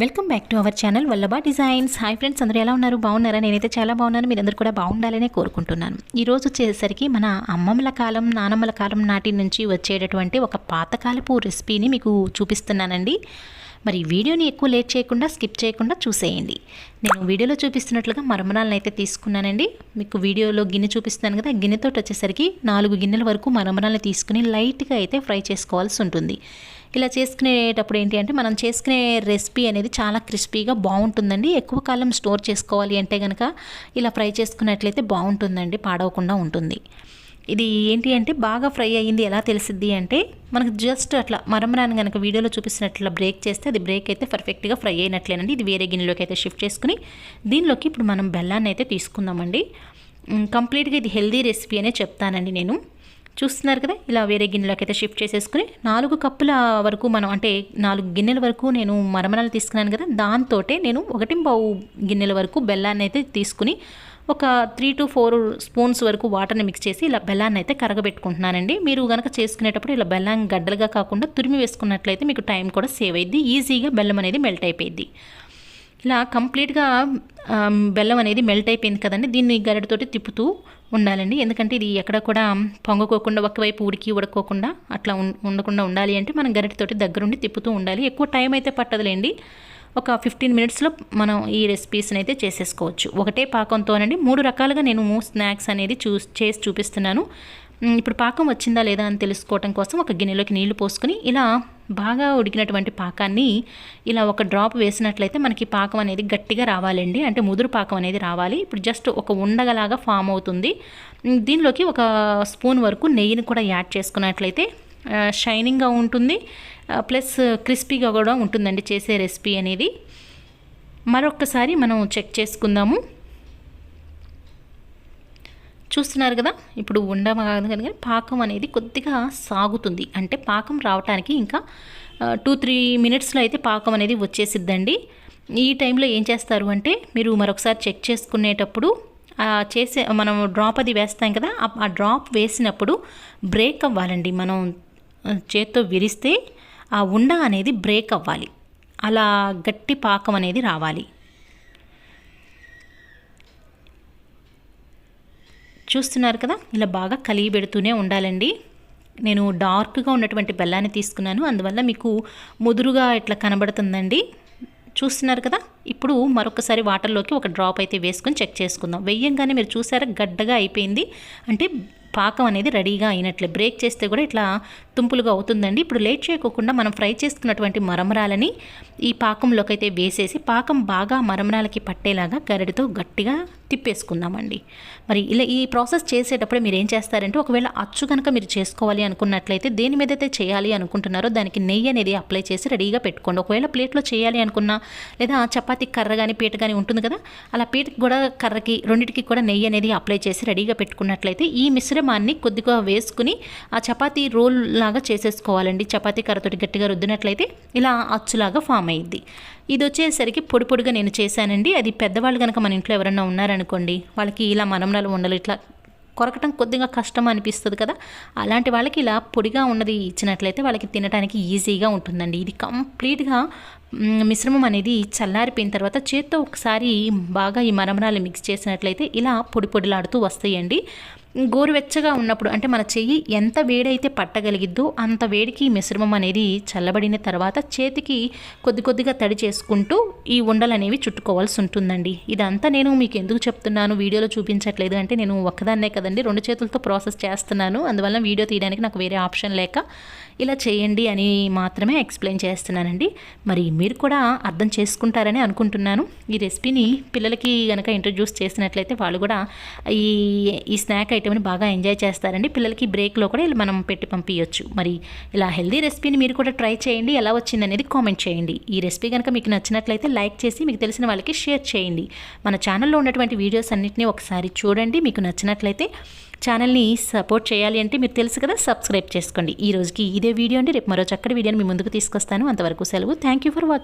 Welcome back to our channel Vallabha designs. Hi friends అందరూ ఎలా ఉన్నారు? బాగున్నారా? నేనైతే చాలా బాగున్నాను. మీరందరూ కూడా బాగుండాలనే కోరుకుంటున్నాను. ఈరోజు వచ్చేసరికి మన అమ్మమ్మల కాలం నానమ్మల కాలం నాటి నుంచి వచ్చేటటువంటి ఒక పాతకాలపు రెసిపీని మీకు చూపిస్తున్నానండి. మరి వీడియోని ఎక్కువ లేట్ చేయకుండా స్కిప్ చేయకుండా చూసేయండి. నేను వీడియోలో చూపిస్తున్నట్లుగా మరమరాలను అయితే తీసుకున్నానండి. మీకు వీడియోలో గిన్నె చూపిస్తున్నాను కదా గిన్నెతోటి వచ్చేసరికి నాలుగు గిన్నెల వరకు మరమరాలను తీసుకుని లైట్గా అయితే ఫ్రై చేసుకోవాల్సి ఉంటుంది. ఇలా చేసుకునేటప్పుడు ఏంటి అంటే మనం చేసుకునే రెసిపీ అనేది చాలా క్రిస్పీగా బాగుంటుందండి. ఎక్కువ కాలం స్టోర్ చేసుకోవాలి అంటే కనుక ఇలా ఫ్రై చేసుకున్నట్లయితే బాగుంటుందండి పాడవకుండా ఉంటుంది. ఇది ఏంటి అంటే బాగా ఫ్రై అయ్యింది. ఎలా తెలిసిద్ది అంటే మనకు జస్ట్ అట్లా మరమరాని కనుక వీడియోలో చూపిస్తున్నట్లు బ్రేక్ చేస్తే అది బ్రేక్ అయితే పర్ఫెక్ట్గా ఫ్రై అయినట్లేనండి. ఇది వేరే గిన్నెలోకి అయితే షిఫ్ట్ చేసుకుని దీనిలోకి ఇప్పుడు మనం బెల్లాన్ని అయితే తీసుకుందామండి. కంప్లీట్గా ఇది హెల్దీ రెసిపీ అనే చెప్తానండి నేను. చూస్తున్నారు కదా ఇలా వేరే గిన్నెలోకి అయితే షిఫ్ట్ చేసేసుకుని నాలుగు కప్పుల వరకు మనం అంటే నాలుగు గిన్నెల వరకు నేను మరమరాలు తీసుకున్నాను కదా దాంతో నేను ఒకటి బావు గిన్నెల వరకు బెల్లాన్ని అయితే తీసుకుని ఒక త్రీ టు ఫోర్ స్పూన్స్ వరకు వాటర్ని మిక్స్ చేసి ఇలా బెల్లాన్ని అయితే కరగబెట్టుకుంటున్నానండి. మీరు కనుక చేసుకునేటప్పుడు ఇలా బెల్లం గడ్డలుగా కాకుండా తురిమి వేసుకున్నట్లయితే మీకు టైం కూడా సేవ్ అయ్యింది ఈజీగా బెల్లం అనేది మెల్ట్ అయిపోయింది ఇలా కంప్లీట్గా బెల్లం అనేది మెల్ట్ అయిపోయింది కదండి. దీన్ని గరిటతోటి తిప్పుతూ ఉండాలండి. ఎందుకంటే ఇది ఎక్కడ కూడా పొంగకోకుండా ఒకవైపు ఉడికి ఉడకోకుండా అట్లా ఉండకుండా ఉండాలి అంటే మనం గరిటతోటి దగ్గరుండి తిప్పుతూ ఉండాలి. ఎక్కువ టైం అయితే పట్టదులేండి. ఒక ఫిఫ్టీన్ మినిట్స్లో మనం ఈ రెసిపీస్ని అయితే చేసేసుకోవచ్చు. ఒకటే పాకంతోనండి మూడు రకాలుగా నేను స్నాక్స్ అనేది చూ చేసి చూపిస్తున్నాను. ఇప్పుడు పాకం వచ్చిందా లేదా అని తెలుసుకోవటం కోసం ఒక గిన్నెలోకి నీళ్ళు పోసుకుని ఇలా బాగా ఉడికినటువంటి పాకాన్ని ఇలా ఒక డ్రాప్ వేసినట్లయితే మనకి పాకం అనేది గట్టిగా రావాలండి. అంటే ముదురు పాకం అనేది రావాలి. ఇప్పుడు జస్ట్ ఒక ఉండగలాగా ఫామ్ అవుతుంది. దీనిలోకి ఒక స్పూన్ వరకు నెయ్యిని కూడా యాడ్ చేసుకున్నట్లయితే షైనింగ్గా ఉంటుంది. ప్లస్ క్రిస్పీగా కూడా ఉంటుందండి చేసే రెసిపీ అనేది. మరొక్కసారి మనం చెక్ చేసుకుందాము. చూస్తున్నారు కదా ఇప్పుడు ఉండమగాదు కానీ పాకం అనేది కొద్దిగా సాగుతుంది. అంటే పాకం రావటానికి ఇంకా టూ త్రీ మినిట్స్లో అయితే పాకం అనేది వచ్చేసిద్దండి. ఈ టైంలో ఏం చేస్తారు అంటే మీరు మరొకసారి చెక్ చేసుకునేటప్పుడు చేసే మనం డ్రాప్ అది వేస్తాం కదా ఆ డ్రాప్ వేసినప్పుడు బ్రేక్ అవ్వాలండి. మనం చేత్తో విరిస్తే ఆ ఉండ అనేది బ్రేక్ అవ్వాలి. అలా గట్టి పాకం అనేది రావాలి. చూస్తున్నారు కదా ఇలా బాగా కలిగి పెడుతూనే ఉండాలండి. నేను డార్క్గా ఉన్నటువంటి బెల్లాన్ని తీసుకున్నాను. అందువల్ల మీకు ముదురుగా ఇట్లా కనబడుతుందండి. చూస్తున్నారు కదా ఇప్పుడు మరొకసారి వాటర్లోకి ఒక డ్రాప్ అయితే వేసుకొని చెక్ చేసుకుందాం. వెయ్యంగానే మీరు చూసారా గడ్డగా అయిపోయింది. అంటే పాకం అనేది రెడీగా అయినట్లే. బ్రేక్ చేస్తే కూడా ఇట్లా తుంపులుగా అవుతుందండి. ఇప్పుడు లేట్ చేయకోకుండా మనం ఫ్రై చేసుకున్నటువంటి మరమరాలని ఈ పాకంలోకి అయితే వేసేసి పాకం బాగా మరమరాలకి పట్టేలాగా గరిడితో గట్టిగా తిప్పేసుకుందామండి. మరి ఇలా ఈ ప్రాసెస్ చేసేటప్పుడు మీరు ఏం చేస్తారంటే ఒకవేళ అచ్చు కనుక మీరు చేసుకోవాలి అనుకున్నట్లయితే దేని మీద అయితే చేయాలి అనుకుంటున్నారో దానికి నెయ్యి అనేది అప్లై చేసి రెడీగా పెట్టుకోండి. ఒకవేళ ప్లేట్లో చేయాలి అనుకున్నా లేదా చపాతీ కర్ర కానీ పీట కానీ ఉంటుంది కదా అలా పీటకి కూడా కర్రకి రెండింటికి కూడా నెయ్యి అనేది అప్లై చేసి రెడీగా పెట్టుకున్నట్లయితే ఈ మిశ్రమాన్ని కొద్దిగా వేసుకుని ఆ చపాతీ రోల్ లాగా చేసేసుకోవాలండి. చపాతీ కర్రతోటి గట్టిగా రుద్దినట్లయితే ఇలా అచ్చులాగా ఫామ్ అయ్యిద్ది. ఇది వచ్చేసరికి పొడి పొడిగా నేను చేశానండి. అది పెద్దవాళ్ళు కనుక మన ఇంట్లో ఎవరైనా ఉన్నారనుకోండి వాళ్ళకి ఇలా మనంనాలు ఉండలు ఇట్లా కొరకటం కొద్దిగా కష్టం అనిపిస్తుంది కదా. అలాంటి వాళ్ళకి ఇలా పొడిగా ఉన్నది ఇచ్చినట్లయితే వాళ్ళకి తినడానికి ఈజీగా ఉంటుందండి. ఇది కంప్లీట్గా మిశ్రమం అనేది చల్లారిపోయిన తర్వాత చేత్తో ఒకసారి బాగా ఈ మరమరాలు మిక్స్ చేసినట్లయితే ఇలా పొడి పొడిలాడుతూ వస్తాయండి. గోరువెచ్చగా ఉన్నప్పుడు అంటే మన చెయ్యి ఎంత వేడైతే పట్టగలిగిద్దో అంత వేడికి మిశ్రమం అనేది చల్లబడిన తర్వాత చేతికి కొద్ది కొద్దిగా తడి చేసుకుంటూ ఈ ఉండలు అనేవి చుట్టుకోవాల్సి ఉంటుందండి. ఇదంతా నేను మీకు ఎందుకు చెప్తున్నాను? వీడియోలో చూపించట్లేదు అంటే నేను ఒక్కదాన్నే కదండి. రెండు చేతులతో ప్రాసెస్ చేస్తున్నాను. అందువల్ల వీడియో తీయడానికి నాకు వేరే ఆప్షన్ లేక ఇలా చేయండి అని మాత్రమే ఎక్స్ప్లెయిన్ చేస్తున్నానండి. మరి మీరు కూడా అర్థం చేసుకుంటారని అనుకుంటున్నాను. ఈ రెసిపీని పిల్లలకి కనుక ఇంట్రడ్యూస్ చేసినట్లయితే వాళ్ళు కూడా ఈ ఈ స్నాక్ ఐటెంని బాగా ఎంజాయ్ చేస్తారండి. పిల్లలకి బ్రేక్లో కూడా మనం పెట్టి పంపించవచ్చు మరి ఇలా హెల్దీ రెసిపీని మీరు కూడా ట్రై చేయండి. ఎలా వచ్చింది అనేది కామెంట్ చేయండి. ఈ రెసిపీ కనుక మీకు నచ్చినట్లయితే లైక్ చేసి మీకు తెలిసిన వాళ్ళకి షేర్ చేయండి. మన ఛానల్లో ఉన్నటువంటి వీడియోస్ అన్నింటినీ ఒకసారి చూడండి. మీకు నచ్చినట్లయితే ఛానల్ని సపోర్ట్ చేయాలి అంటే మీరు తెలుసు కదా సబ్స్క్రైబ్ చేసుకోండి. ఈ రోజుకి ఇదే వీడియో అండి. రేపు మరో చక్కటి వీడియోని మీ ముందుకు తీసుకొస్తాను. అంతవరకు సెలవు. Thank you for watching